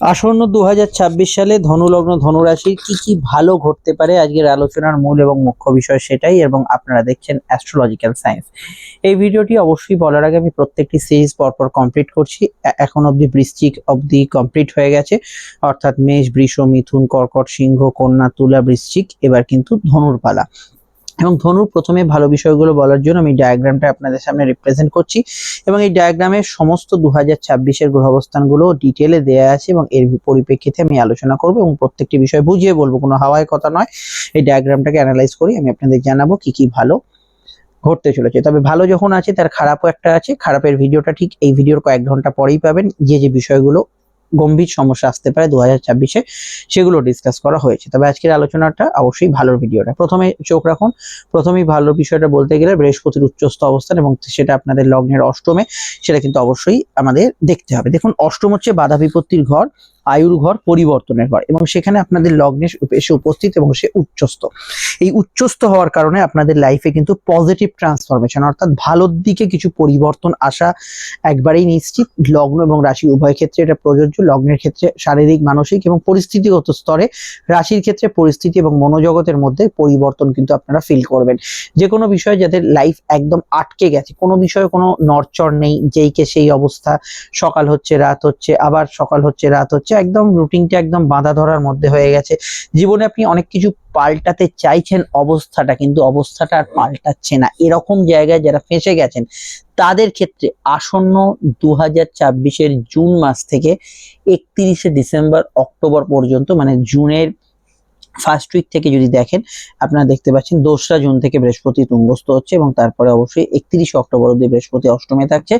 আসন্ন দুহাজার ছাব্বিশ সালে ধনুলগ্ন ধনুরাশির কি কি ভালো ঘটতে পারে আজকের আলোচনার মূল এবং মুখ্য বিষয় সেটাই এবং আপনারা দেখছেন অ্যাস্ট্রোলজিক্যাল সায়েন্স এই ভিডিওটি অবশ্যই বলার আগে আমি প্রত্যেকটি সিরিজ পরপর কমপ্লিট করছি। এখন অবধি বৃশ্চিক অবধি কমপ্লিট হয়ে গেছে। অর্থাৎ মেষ, বৃষ, মিথুন, কর্কট, সিংহ, কন্যা, তুলা, বৃশ্চিক, এবার কিন্তু ধনুর পালা। এবং ধনুর প্রথমে ভালো বিষয়গুলো বলার জন্য আমি ডায়াগ্রামটা আপনাদের সামনে রিপ্রেজেন্ট করছি এবং এই ডায়াগ্রামের সমস্ত দু হাজার ছাব্বিশের গ্রহ অবস্থানগুলো ডিটেলে দেওয়া আছে এবং এর পরিপ্রেক্ষিতে আমি আলোচনা করব এবং প্রত্যেকটি বিষয় বুঝিয়ে বলব, কোনো হাওয়ায় কথা নয়। এই ডায়াগ্রামটাকে অ্যানালাইজ করি, আমি আপনাদের জানাব কি কি ভালো ঘটতে চলেছে। তবে ভালো যখন আছে, তার খারাপও একটা আছে। খারাপের ভিডিওটা ঠিক এই ভিডিওর কয়েক ঘণ্টা পরেই পাবেন। যে যে বিষয়গুলো গম্ভীর সমস্যা আসতে পারে দু হাজার ছাব্বিশে, সেগুলো ডিসকাস করা হয়েছে। তবে আজকের আলোচনাটা অবশ্যই ভালোর ভিডিওটা। প্রথমে চোখ রাখুন। প্রথমেই ভালো বিষয়টা বলতে গেলে বৃহস্পতির উচ্চস্থ অবস্থান এবং সেটা আপনাদের লগ্নের অষ্টমে, সেটা কিন্তু অবশ্যই আমাদের দেখতে হবে। দেখুন, অষ্টম হচ্ছে বাধা বিপত্তির ঘর। আয়ুর ঘর পরিবর্তনের ঘর এবং সেখানে আপনাদের লগ্নে এসে উপস্থিত এবং সে উচ্চস্থ। এই উচ্চস্থ হওয়ার কারণে আপনাদের লাইফে কিন্তু পজিটিভ ট্রান্সফরমেশন অর্থাৎ ভালোর দিকে কিছু পরিবর্তন আসা একবারেই নিশ্চিত। লগ্ন এবং রাশি উভয় ক্ষেত্রে এটা প্রযোজ্য। লগ্নের ক্ষেত্রে শারীরিক, মানসিক এবং পরিস্থিতিগত স্তরে রাশির ক্ষেত্রে পরিস্থিতি এবং মনোজগতের মধ্যে পরিবর্তন কিন্তু আপনারা ফিল করবেন। যে কোনো বিষয়ে যাদের লাইফ একদম আটকে গেছে, কোনো বিষয়ে কোনো নড়চড় নেই, যেই কে সেই অবস্থা, সকাল হচ্ছে, রাত হচ্ছে, আবার সকাল হচ্ছে, রাত হচ্ছে একদম রুটিনটা একদম বাঁধা ধরার মধ্যে হয়ে গেছে। জীবনে আপনি অনেক কিছু পাল্টাতে চাইছেন, অবস্থাটা কিন্তু অবস্থাটা আর পাল্টাচ্ছে না। এরকম জায়গায় যারা ফেঁসে গেছেন, তাদের ক্ষেত্রে আসন্ন দু হাজার জুন মাস থেকে একত্রিশে ডিসেম্বর, অক্টোবর পর্যন্ত মানে জুনের ফার্স্ট উইক থেকে যদি দেখেন, আপনারা দেখতে পাচ্ছেন দোসরা জুন থেকে বৃহস্পতি তুঙ্গস্থ হচ্ছে এবং তারপরে অবশ্যই একত্রিশে অক্টোবর অব্দি বৃহস্পতি অষ্টমে থাকছে।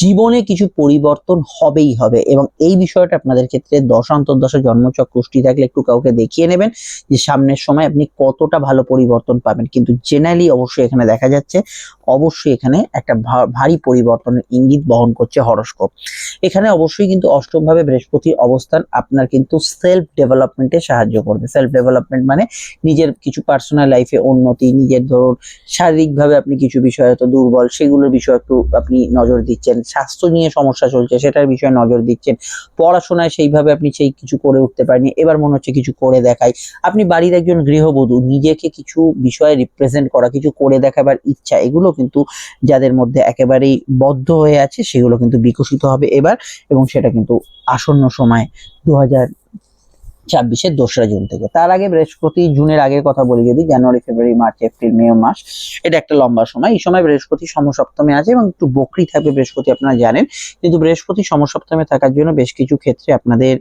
জীবনে কিছু পরিবর্তন হবেই হবে এবং এই বিষয়টা আপনাদের ক্ষেত্রে দশ অন্তর্দশা জন্মচক কুষ্টি থাকলে একটু কাউকে দেখিয়ে নেবেন যে সামনের সময় আপনি কতটা ভালো পরিবর্তন পাবেন। কিন্তু জেনারেলি অবশ্যই এখানে দেখা যাচ্ছে, অবশ্যই এখানে একটা ভারী পরিবর্তনের ইঙ্গিত বহন করছে হরস্কোপ। এখানে অবশ্যই কিন্তু অষ্টম ভাবে বৃহস্পতির অবস্থান আপনার কিন্তু সেলফ ডেভেলপমেন্টে সাহায্য করবে। সেলফ ডেভেলপমেন্ট মানে নিজের কিছু পার্সোনাল লাইফে উন্নতি, নিজের ধরুন শারীরিকভাবে আপনি কিছু বিষয় হয়তো দুর্বল, সেগুলোর বিষয়ে একটু আপনি নজর দিচ্ছেন, স্বাস্থ্য নিয়ে সমস্যা চলছে, সেটার বিষয়ে নজর দিচ্ছেন, পড়াশোনায় সেইভাবে আপনি সেই কিছু করে উঠতে পারেনি এবার মনে হচ্ছে কিছু করে দেখাই। আপনি বাড়ির একজন গৃহবধূ, নিজেকে কিছু বিষয়ে রিপ্রেজেন্ট করা, কিছু করে দেখাবার ইচ্ছা, এগুলো কিন্তু যাদের মধ্যে একেবারেই বদ্ধ হয়ে আছে, সেগুলো কিন্তু বিকশিত হবে এবার এবং সেটা কিন্তু আসন্ন সময় দু হাজার ছাব্বিশের দোসরা জুন থেকে। তার আগে বৃহস্পতি জুনের আগের কথা বলি যদি, জানুয়ারি, ফেব্রুয়ারি, মার্চ, এপ্রিল, মে মাস, এটা একটা লম্বা সময়। এই সময় বৃহস্পতি সমসপ্তমে আছে এবং একটু বকরি থাকবে বৃহস্পতি, আপনারা জানেন। কিন্তু বৃহস্পতি সমসপ্তমে থাকার জন্য বেশ কিছু ক্ষেত্রে আপনাদের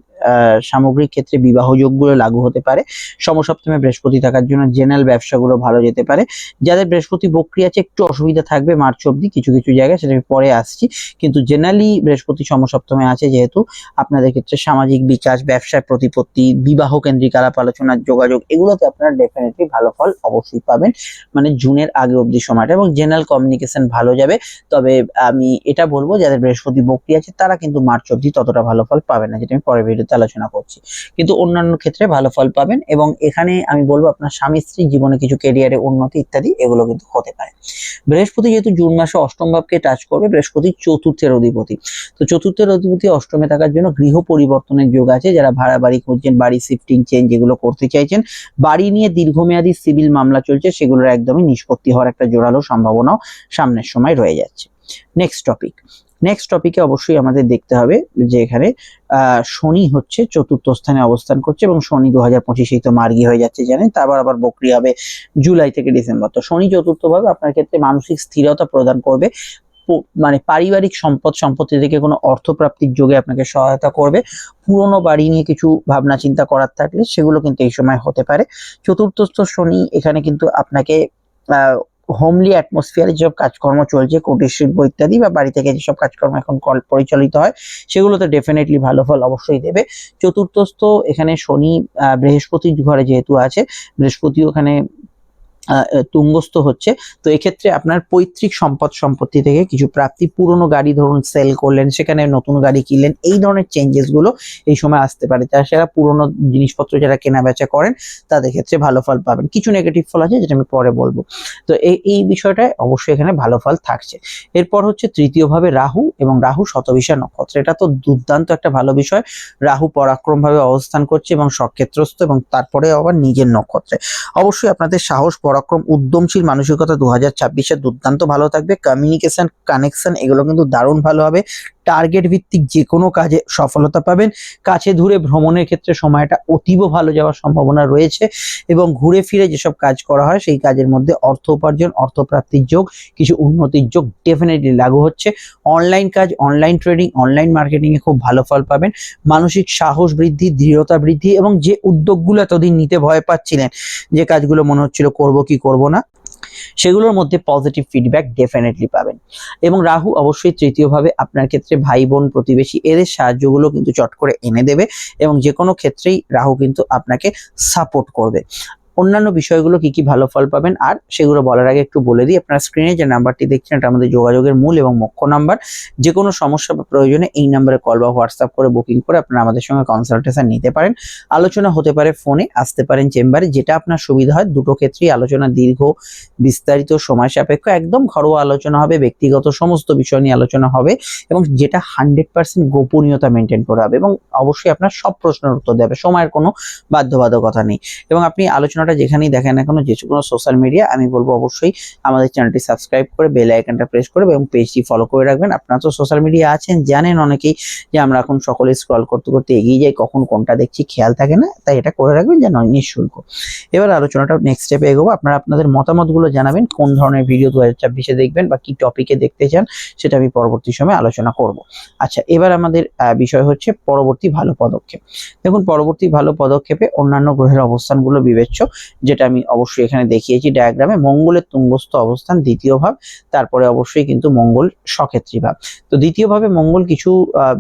সামগ্রিক ক্ষেত্রে বিবাহ যোগগুলো লাগু হতে পারে। সমসপ্তমে বৃহস্পতি থাকার জন্য জেনারেল ব্যবসাগুলো ভালো যেতে পারে। যাদের বৃহস্পতি বকরি আছে, একটু অসুবিধা থাকবে মার্চ অব্দি কিছু কিছু জায়গায় সেটা পরে আসছি। কিন্তু জেনারেলি বৃহস্পতি সমসপ্তমে আছে যেহেতু আপনাদের ক্ষেত্রে সামাজিক বিকাশ ব্যবসায় প্রতিপত্তি বিবাহ কেন্দ্রিক আলাপ আলোচনার যোগাযোগ, এগুলোতে আপনারা ডেফিনেটলি ভালো ফল অবশ্যই পাবেন। মানে জুনের আগে অবধি সময়টা এবং জেনারেল কমিউনিকেশন ভালো যাবে। তবে আমি এটা বলব, যাদের বৃহস্পতি বক্রি আছে, তারা কিন্তু মার্চ অবধি ততটা ভালো ফল পাবেন না, যেটা আমি পরের ভিডিওতে আলোচনা করছি। কিন্তু অন্যান্য ক্ষেত্রে ভালো ফল পাবেন এবং এখানে আমি বলব, আপনার স্বামী, স্ত্রী জীবনে কিছু কেরিয়ারে উন্নতি ইত্যাদি, এগুলো কিন্তু হতে পারে। বৃহস্পতি যেহেতু জুন মাসে অষ্টম ভাবকে টাচ করবে, বৃহস্পতি চতুর্থের অধিপতি। তো চতুর্থের অধিপতি অষ্টমে থাকার জন্য গৃহ পরিবর্তনের যোগ আছে। যারা ভাড়া বাড়ি খুঁজছেন বাড়ি শিফটিং চেঞ্জ যেগুলো করতে চাইছেন। বাড়ি নিয়ে দীর্ঘমেয়াদী সিভিল মামলা চলছে, সেগুলোর একদমই নিষ্পত্তি হওয়ার একটা জোরালো সম্ভাবনাও সামনের সময় রয়ে যাচ্ছে। নেক্সট টপিক নেক্সট টপিকে অবশ্যই আমাদের দেখতে হবে যে এখানে শনি হচ্ছে, চতুর্থ স্থানে অবস্থান করছে এবং শনি দু হাজার পঁচিশেই তো মার্গী হয়ে যাচ্ছে জানেন তারপর আবার বকরি হবে জুলাই থেকে ডিসেম্বর। তো শনি চতুর্থ ভাবে আপনার ক্ষেত্রে মানসিক স্থিরতা প্রদান করবে। মানে পারিবারিক সম্পদ সম্পত্তি থেকে কোনো অর্থপ্রাপ্তির যোগে আপনাকে সহায়তা করবে। পুরনো বাড়ি নিয়ে কিছু ভাবনা চিন্তা করার থাকলে সেগুলো কিন্তু এই সময় হতে পারে। চতুর্থস্থ শনি এখানে কিন্তু আপনাকে হোমলি অ্যাটমসফিয়ারে যেসব কাজকর্ম চলছে কুটির শিল্প ইত্যাদি বা বাড়ি থেকে যেসব কাজকর্ম এখন কল- পরিচালিত হয়, সেগুলোতে ডেফিনেটলি ভালো ফল অবশ্যই দেবে। চতুর্থস্থ এখানে শনি বৃহস্পতির ঘরে যেহেতু আছে, বৃহস্পতিও এখানে তুঙ্গস্থ হচ্ছে। তো এক্ষেত্রে আপনার পৈতৃক সম্পদ সম্পত্তি থেকে কিছু প্রাপ্তি, পুরনো গাড়ি ধরুন সেল করলেন, সেখানে নতুন গাড়ি কিনলেন, এই ধরনের চেঞ্জেসগুলো এই সময় আসতে পারে। তাছাড়া পুরনো জিনিসপত্র যারা কেনা বেচা করেন, তাদের ক্ষেত্রে ভালো ফল পাবেন। কিছু নেগেটিভ ফল আছে যেটা আমি পরে বলব। তো এই বিষয়টায় অবশ্যই এখানে ভালো ফল থাকছে। এরপর হচ্ছে তৃতীয়ভাবে রাহু এবং রাহু শতবিশা নক্ষত্র। এটা তো দুর্দান্ত একটা ভালো বিষয়। রাহু পরাক্রম ভাবে অবস্থান করছে এবং সক্ষেত্রস্থ এবং তারপরে আবার নিজের নক্ষত্রে। অবশ্যই আপনাদের সাহস পরাক্রম উদ্যমশীল মানসিকতা দু হাজার ছাব্বিশে দুর্দান্ত ভালো থাকবে। কমিউনিকেশন কানেকশন এগুলো কিন্তু দারুণ ভালো হবে। টার্গেট ভিত্তিক যে কোনো কাজে সফলতা পাবেন। কাছে দূরে ভ্রমণের ক্ষেত্রে সময়টা অতীব ভালো যাওয়ার সম্ভাবনা রয়েছে এবং ঘুরে ফিরে যেসব কাজ করা হয়, সেই কাজের মধ্যে অর্থ উপার্জন, অর্থপ্রাপ্তির যোগ, কিছু উন্নতির যোগ ডেফিনেটলি লাগু হচ্ছে। অনলাইন কাজ অনলাইন ট্রেডিং অনলাইন মার্কেটিং এ খুব ভালো ফল পাবেন। মানসিক সাহস বৃদ্ধি, দৃঢ়তা বৃদ্ধি এবং যে উদ্যোগগুলো এতদিন নিতে ভয় পাচ্ছিলেন, যে কাজগুলো মনে হচ্ছিল করব কি করব না, সেগুলোর মধ্যে পজিটিভ ফিডব্যাক ডেফিনেটলি পাবেন। এবং রাহু অবশ্যই তৃতীয়ভাবে আপনার ক্ষেত্রে ভাই বোন প্রতিবেশী, এদের সাহায্যগুলো কিন্তু চট করে এনে দেবে এবং যে কোনো ক্ষেত্রেই রাহু কিন্তু আপনাকে সাপোর্ট করবে। অন্যান্য বিষয়গুলো কি কি ভালো ফল পাবেন, আর সেগুলো বলার আগে একটু বলে দিই। আপনার স্ক্রিনে যে নাম্বারটি দেখছেন, এটা আমাদের যোগাযোগের মূল এবং মুখ্য নাম্বার। যে কোনো সমস্যা বা প্রয়োজনে এই নাম্বারে কল বা হোয়াটসঅ্যাপ করে বুকিং করে আপনারা আমাদের সঙ্গে কনসালটেশন নিতে পারেন। আলোচনা হতে পারে ফোনে আসতে পারেন চেম্বারে যেটা আপনার সুবিধা হয়। দুটো ক্ষেত্রেই আলোচনা দীর্ঘ, বিস্তারিত, সময় সাপেক্ষ, একদম ঘরোয়া আলোচনা হবে, ব্যক্তিগত সমস্ত বিষয় নিয়ে আলোচনা হবে, এবং যেটা হান্ড্রেড পার্সেন্ট গোপনীয়তা মেনটেন করা হবে, এবং অবশ্যই আপনার সব প্রশ্নের উত্তর দেবে। সময়ের কোনো বাধ্যবাধকতা নেই। এবং আপনি আলোচনাটা যেখানেই দেখেন না কেন, যে কোনো সোশ্যাল মিডিয়া আমি বলব অবশ্যই আমাদের চ্যানেলটি সাবস্ক্রাইব করে বেল আইকনটা প্রেস করে এবং পেজটি ফলো করে রাখবেন। আপনারা তো সোশ্যাল মিডিয়া আছেন, জানেন অনেকেই যে আমরা এখন সকলে স্ক্রল করতে করতে এগিয়ে যাই, কখন কোনটা দেখছি খেয়াল থাকে না, তাই এটা করে রাখবেন যেন নিঃশুল্ক। এবার আলোচনাটা নেক্সট স্টেপে এগোবো। আপনারা আপনাদের মতামতগুলো জানাবেন, কোন ধরনের ভিডিও দু হাজার ছাব্বিশে দেখবেন বা কি টপিকে দেখতে চান, সেটা আমি পরবর্তী সময় আলোচনা করব। আচ্ছা এবার আমাদের বিষয় হচ্ছে পরবর্তী ভালো পদক্ষেপ। দেখুন, পরবর্তী ভালো পদক্ষেপে অন্যান্য গ্রহের অবস্থানগুলো বিবেচ্য। যেটা আমি অবশ্যই এখানে দেখিয়েছি ডায়াগ্রামে মঙ্গলের তুঙ্গস্থ অবস্থান দ্বিতীয় ভাব, তারপরে অবশ্যই কিন্তু মঙ্গল সক্ষেত্রী ভাব। তো দ্বিতীয় ভাবে মঙ্গল কিছু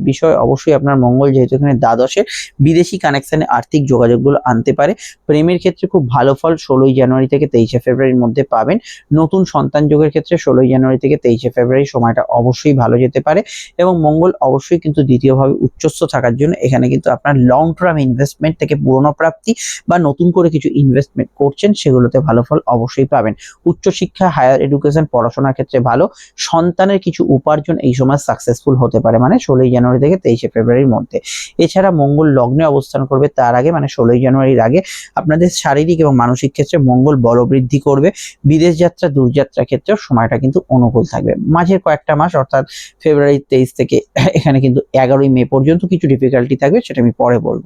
বিষয় অবশ্যই আপনার মঙ্গল যেহেতু এখানে দ্বাদশে বিদেশি কানেকশনে আর্থিক যোগাযোগগুলো আনতে পারে। প্রেমের ক্ষেত্রে খুব ভালো ফল ষোলোই জানুয়ারি থেকে তেইশে ফেব্রুয়ারির মধ্যে পাবেন। নতুন সন্তান যোগের ক্ষেত্রে ষোলোই জানুয়ারি থেকে তেইশে ফেব্রুয়ারি সময়টা অবশ্যই ভালো যেতে পারে এবং মঙ্গল অবশ্যই কিন্তু দ্বিতীয়ভাবে উচ্চস্থ থাকার জন্য এখানে কিন্তু আপনার লং টার্ম ইনভেস্টমেন্ট থেকে পুরনো প্রাপ্তি বা নতুন করে কিছু ইনভেস্টমেন্ট করছেন, সেগুলোতে ভালো ফল অবশ্যই পাবেন। উচ্চশিক্ষা হায়ার এডুকেশন পড়াশোনার ক্ষেত্রে ভালো। সন্তানের কিছু উপার্জন এই সময় সাকসেসফুল হতে পারে মানে ষোলোই জানুয়ারি থেকে তেইশে ফেব্রুয়ারির মধ্যে। এছাড়া মঙ্গল লগ্নে অবস্থান করবে তার আগে মানে ষোলোই জানুয়ারির আগে। আপনাদের শারীরিক এবং মানসিক ক্ষেত্রে মঙ্গল বলবৃদ্ধি করবে। বিদেশ যাত্রা, দূরযাত্রা ক্ষেত্রেও সময়টা কিন্তু অনুকূল থাকবে। মাঝের কয়েকটা মাস, অর্থাৎ ফেব্রুয়ারি তেইশ থেকে এখানে কিন্তু এগারোই মে পর্যন্ত কিছু ডিফিকাল্টি থাকবে, সেটা আমি পরে বলব।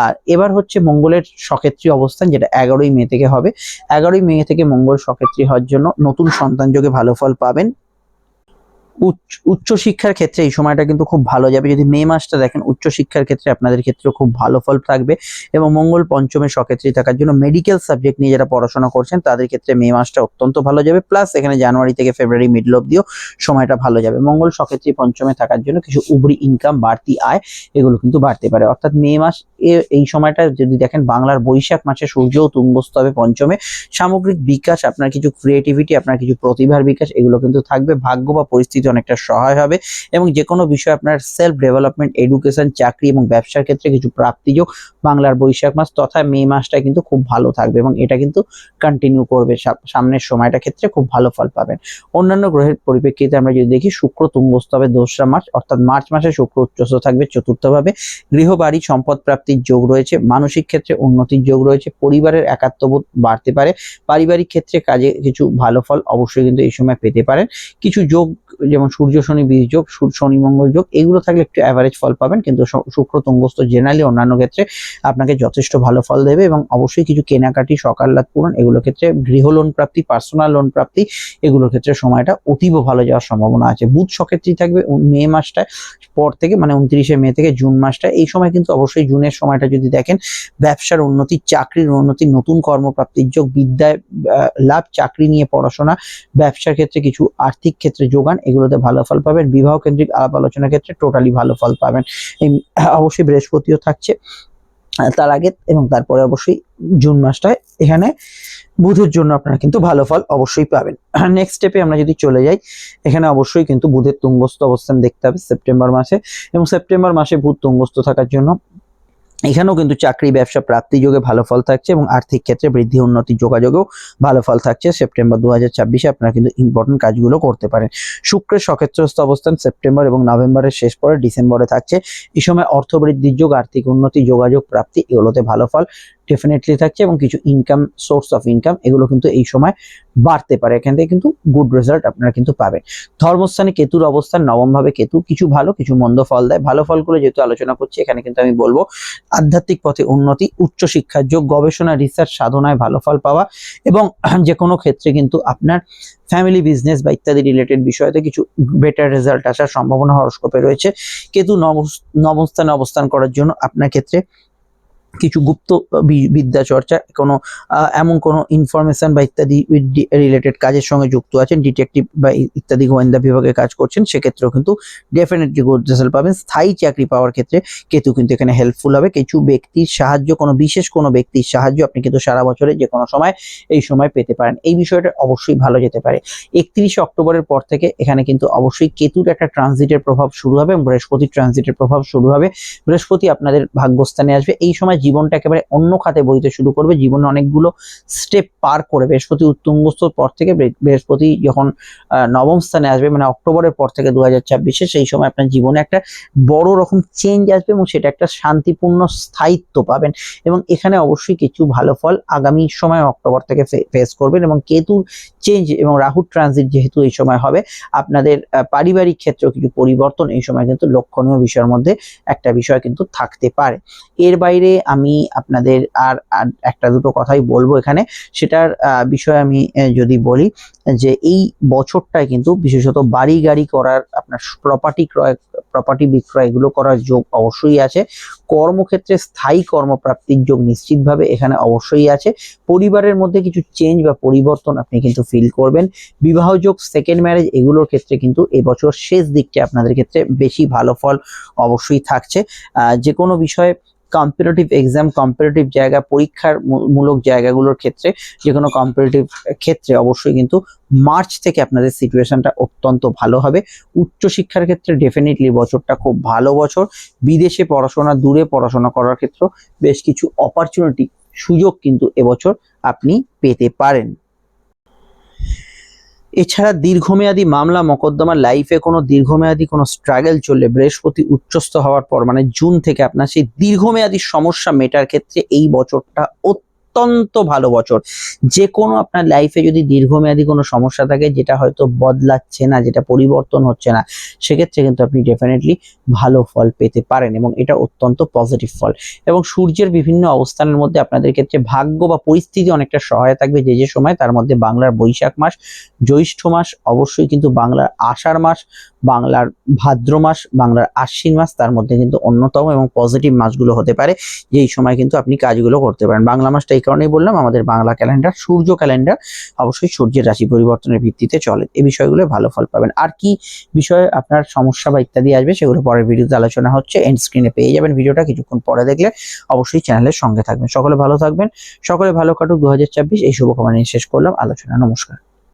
আর এবার হচ্ছে মঙ্গলের সক্ষেত্রী অবস্থান, যেটা এগারোই মে থেকে হবে। এগারোই মে থেকে মঙ্গল সক্ষেত্রী হওয়ার জন্য নতুন সন্তান যোগে ভালো ফল পাবেন। উচ্চশিক্ষার ক্ষেত্রে এই সময়টা কিন্তু খুব ভালো যাবে। যদি মে মাসটা দেখেন উচ্চশিক্ষার ক্ষেত্রে আপনাদের ক্ষেত্রে খুব ভালো ফল থাকবে এবং মঙ্গল পঞ্চমে সক্ষেত্রী থাকার জন্য মেডিকেল সাবজেক্ট নিয়ে যারা পড়াশোনা করছেন, তাদের ক্ষেত্রে মে মাসটা অত্যন্ত ভালো যাবে। প্লাস এখানে জানুয়ারি থেকে ফেব্রুয়ারি মিডল অব্দিও সময়টা ভালো যাবে। মঙ্গল সক্ষেত্রী পঞ্চমে থাকার জন্য কিছু উবরি ইনকাম বাড়তি আয়, এগুলো কিন্তু বাড়তে পারে। অর্থাৎ মে মাস এই সময়টা যদি দেখেন, বাংলার বৈশাখ মাসে সূর্যও তুঙ্গস্থ হবে পঞ্চমে। সামগ্রিক বিকাশ, আপনার কিছু ক্রিয়েটিভিটি আপনার কিছু প্রতিভার বিকাশ, এগুলো কিন্তু থাকবে। ভাগ্য বা পরিস্থিতি অনেকটা সহায় হবে এবং যে কোনো বিষয়ে আপনার সেলফ ডেভেলপমেন্ট এডুকেশন চাকরি এবং ব্যবসার ক্ষেত্রে কিছু প্রাপ্তিযোগ বাংলার বৈশাখ মাস তথা মে মাসটা কিন্তু খুব ভালো থাকবে এবং এটা কিন্তু কন্টিনিউ করবে। সামনের সময়টা ক্ষেত্রে খুব ভালো ফল পাবেন। অন্যান্য গ্রহের পরিপ্রেক্ষিতে আমরা যদি দেখি, শুক্র তুঙ্গস্থ হবে দোসরা মার্চ, অর্থাৎ মার্চ মাসে শুক্র উচ্চস্থ থাকবে। চতুর্থভাবে গৃহবাড়ি সম্পদ প্রাপ্তির যোগ রয়েছে, মানসিক ক্ষেত্রে উন্নতির যোগ রয়েছে, পরিবারের একাত্মবোধ বাড়তে পারে, পারিবারিক ক্ষেত্রে কাজে কিছু ভালো ফল অবশ্যই কিন্তু এই সময় পেতে পারেন। কিছু যোগ যেমন সূর্য, শনি, বীজ যোগ শনি, মঙ্গল যোগ, এগুলো থাকলে একটু অ্যাভারেজ ফল পাবেন। কিন্তু শুক্র তুঙ্গস্থ জেনারেলি অন্যান্য ক্ষেত্রে আপনাকে যথেষ্ট ভালো ফল দেবে এবং অবশ্যই কিছু কেনাকাটি সকাল্লাদ পূরণ, এগুলোর ক্ষেত্রে গৃহ লোন প্রাপ্তি পার্সোনাল লোন প্রাপ্তি, এগুলোর ক্ষেত্রে সময়টা অতীব ভালো যাওয়ার সম্ভাবনা আছে। বুধ সক্ষেত্রেই থাকবে মে মাসটায় পর থেকে মানে উনত্রিশে মে থেকে জুন মাসটা। এই সময় কিন্তু অবশ্যই জুনের সময়টা যদি দেখেন, ব্যবসার উন্নতি, চাকরির উন্নতি, নতুন কর্মপ্রাপ্তির যোগ, বিদ্যায় লাভ, চাকরি নিয়ে পড়াশোনা, ব্যবসার ক্ষেত্রে কিছু আর্থিক ক্ষেত্রে যোগান এগুলোতে ভালো ফল পাবেন। বিবাহ কেন্দ্রিক আলাপ আলোচনার ক্ষেত্রে টোটালি ভালো ফল পাবেন। অবশ্যই বৃহস্পতিও থাকছে তার আগে এবং তারপরে অবশ্যই জুন মাসটায় এখানে বুধের জন্য আপনারা কিন্তু ভালো ফল অবশ্যই পাবেন। নেক্সট স্টেপে আমরা যদি চলে যাই, এখানে অবশ্যই কিন্তু বুধের তুঙ্গস্থ অবস্থান দেখতে হবে সেপ্টেম্বর মাসে এবং সেপ্টেম্বর মাসে বুধ তুঙ্গস্থ থাকার জন্য এখানেও কিন্তু চাকরি, ব্যবসা, প্রাপ্তি যোগে ভালো ফল থাকছে এবং আর্থিক ক্ষেত্রে বৃদ্ধি, উন্নতি, যোগাযোগেও ভালো ফল থাকছে। সেপ্টেম্বর দু হাজার ছাব্বিশে আপনারা কিন্তু ইম্পর্টেন্ট কাজগুলো করতে পারেন। শুক্রের সক্ষেত্রস্থ অবস্থান সেপ্টেম্বর এবং নভেম্বরের শেষ পরে ডিসেম্বরে থাকছে। এই সময় অর্থবৃদ্ধির যোগ, আর্থিক উন্নতি, যোগাযোগ, প্রাপ্তি এগুলোতে ভালো ফল ডেফিনেটলি থাকছে এবং কিছু ইনকাম সোর্স অফ ইনকাম এগুলো কিন্তু এই সময় বাড়তে পারে। এখান থেকে কিন্তু গুড রেজাল্ট আপনারা কিন্তু পাবেন। ধর্মস্থানে কেতুর অবস্থান নবম ভাবে কেতু, কিছু ভালো, কিছু মন্দ ফল দেয়। ভালো ফলগুলো যেহেতু আলোচনা করছি, এখানে কিন্তু আমি বলব আধ্যাত্মিক পথে উন্নতি, উচ্চ শিক্ষার যোগ, গবেষণা রিসার্চ সাধনায় ভালো ফল পাওয়া এবং যে কোনো ক্ষেত্রে কিন্তু আপনার ফ্যামিলি বিজনেস বা ইত্যাদি রিলেটেড বিষয়তে কিছু বেটার রেজাল্ট আসার সম্ভাবনা হরস্কোপে রয়েছে। কেতু নব- নবমস্থানে অবস্থান করার জন্য আপনার ক্ষেত্রে কিছু গুপ্ত বিদ্যা চর্চা, কোনো এমন কোনো ইনফরমেশন বা ইত্যাদি রিলেটেড কাজের সঙ্গে যুক্ত আছেন ডিটেকটিভ বা ইত্যাদি গোয়েন্দা বিভাগে কাজ করছেন, সেক্ষেত্রেও কিন্তু ডেফিনেটলি গুড রেজাল্ট পাবেন। স্থায়ী চাকরি পাওয়ার ক্ষেত্রে কেতু কিন্তু এখানে হেল্পফুল হবে। কিছু ব্যক্তির সাহায্য, কোনো বিশেষ কোনো ব্যক্তির সাহায্য আপনি কিন্তু সারা বছরে যে কোনো সময় এই সময় পেতে পারেন। এই বিষয়টা অবশ্যই ভালো যেতে পারে। একত্রিশে অক্টোবরের পর থেকে এখানে কিন্তু অবশ্যই কেতুর একটা ট্রানজিটের প্রভাব শুরু হবে এবং বৃহস্পতির ট্রানজিটের প্রভাব শুরু হবে। বৃহস্পতি আপনাদের ভাগ্যস্থানে আসবে। এই সময় জীবনটা একেবারে অন্য খাতে বইতে শুরু করবে। জীবনে অনেকগুলো স্টেপ পার করে বৃহস্পতি উত্তুঙ্গস্তর পর থেকে বৃহ- বৃহস্পতি যখন নবম স্থানে আসবে মানে অক্টোবরের পর থেকে দু হাজার ছাব্বিশে, সেই সময় আপনার জীবনে একটা বড় রকম চেঞ্জ আসবে এবং সেটা একটা শান্তিপূর্ণ স্থায়িত্ব পাবেন এবং এখানে অবশ্যই কিছু ভালো ফল আগামী সময় অক্টোবর থেকে ফেস করবেন এবং কেতুর চেঞ্জ এবং রাহুর ট্রানজিট যেহেতু এই সময় হবে, আপনাদের পারিবারিক ক্ষেত্রেও কিছু পরিবর্তন এই সময় কিন্তু লক্ষণীয় বিষয়ের মধ্যে একটা বিষয় কিন্তু থাকতে পারে। এর বাইরে আমি আপনাদের আর একটা দুটো কথাই বলব এখানে। সেটার বিষয়ে আমি যদি বলি যে এই বছরটায় কিন্তু বিশেষত বাড়ি গাড়ি করার আপনার প্রপার্টি ক্রয় প্রপার্টি বিক্রয় এগুলো করার যোগ অবশ্যই আছে। কর্মক্ষেত্রে স্থায়ী কর্মপ্রাপ্তির যোগ নিশ্চিতভাবে এখানে অবশ্যই আছে। পরিবারের মধ্যে কিছু চেঞ্জ বা পরিবর্তন আপনি কিন্তু ফিল করবেন। বিবাহযোগ সেকেন্ড ম্যারেজ এগুলোর ক্ষেত্রে কিন্তু এবছর শেষ দিকটা আপনাদের ক্ষেত্রে বেশি ভালো ফল অবশ্যই থাকছে। যে কোনো বিষয়ে কম্পিটিটিভ এক্সাম কম্পিটিটিভ জায়গা, পরীক্ষার মূলক জায়গাগুলোর ক্ষেত্রে যে কোনো কম্পিটিটিভ ক্ষেত্রে অবশ্যই কিন্তু মার্চ থেকে আপনাদের সিচুয়েশনটা অত্যন্ত ভালো হবে। উচ্চশিক্ষার ক্ষেত্রে ডেফিনেটলি বছরটা খুব ভালো বছর। বিদেশে পড়াশোনা, দূরে পড়াশোনা করার ক্ষেত্রে বেশ কিছু অপরচুনিটি সুযোগ কিন্তু এবছর আপনি পেতে পারেন। এছাড়া দীর্ঘমেয়াদী মামলা মকদ্দমা লাইফে কোনো দীর্ঘমেয়াদী কোনো স্ট্রাগল চললে বৃহস্পতি উচ্চস্থ হওয়ার পর মানে জুন থেকে আপনার সেই দীর্ঘমেয়াদী সমস্যা মেটার ক্ষেত্রে এই বছরটা অত্যন্ত ভালো বছর। যে কোনো আপনার লাইফে যদি দীর্ঘমেয়াদী কোনো সমস্যা থাকে, যেটা হয়তো বদলাচ্ছে না, যেটা পরিবর্তন হচ্ছে না, সেক্ষেত্রে কিন্তু আপনি ডেফিনেটলি ভালো ফল পেতে পারেন এবং এটা অত্যন্ত পজিটিভ ফল। এবং সূর্যের বিভিন্ন অবস্থানের মধ্যে আপনাদের ক্ষেত্রে ভাগ্য বা পরিস্থিতি অনেকটা সহায় থাকবে যে যে সময়, তার মধ্যে বাংলার বৈশাখ মাস, জ্যৈষ্ঠ মাস, অবশ্যই কিন্তু বাংলার আষাঢ় মাস বাংলার ভাদ্র মাস, বাংলার আশ্বিন মাস, তার মধ্যে কিন্তু অন্যতম এবং পজিটিভ মাসগুলো হতে পারে। যে এই সময় কিন্তু আপনি কাজগুলো করতে পারেন। বাংলা মাসটা এই কারণেই বললাম, আমাদের বাংলা ক্যালেন্ডার সূর্য ক্যালেন্ডার অবশ্যই সূর্যের রাশি পরিবর্তনের ভিত্তিতে চলে। এই বিষয়গুলো ভালো ফল পাবেন। আর কি বিষয়ে আপনার সমস্যা বা ইত্যাদি আসবে সেগুলো পরের ভিডিওতে আলোচনা হচ্ছে। এন্ড স্ক্রিনে পেয়ে যাবেন ভিডিওটা কিছুক্ষণ পরে দেখলে। অবশ্যই চ্যানেলের সঙ্গে থাকবেন। সকলে ভালো থাকবেন। সকলে ভালো কাটুক। দু এই শুভকামনা শেষ করলাম। আলোচনা, নমস্কার।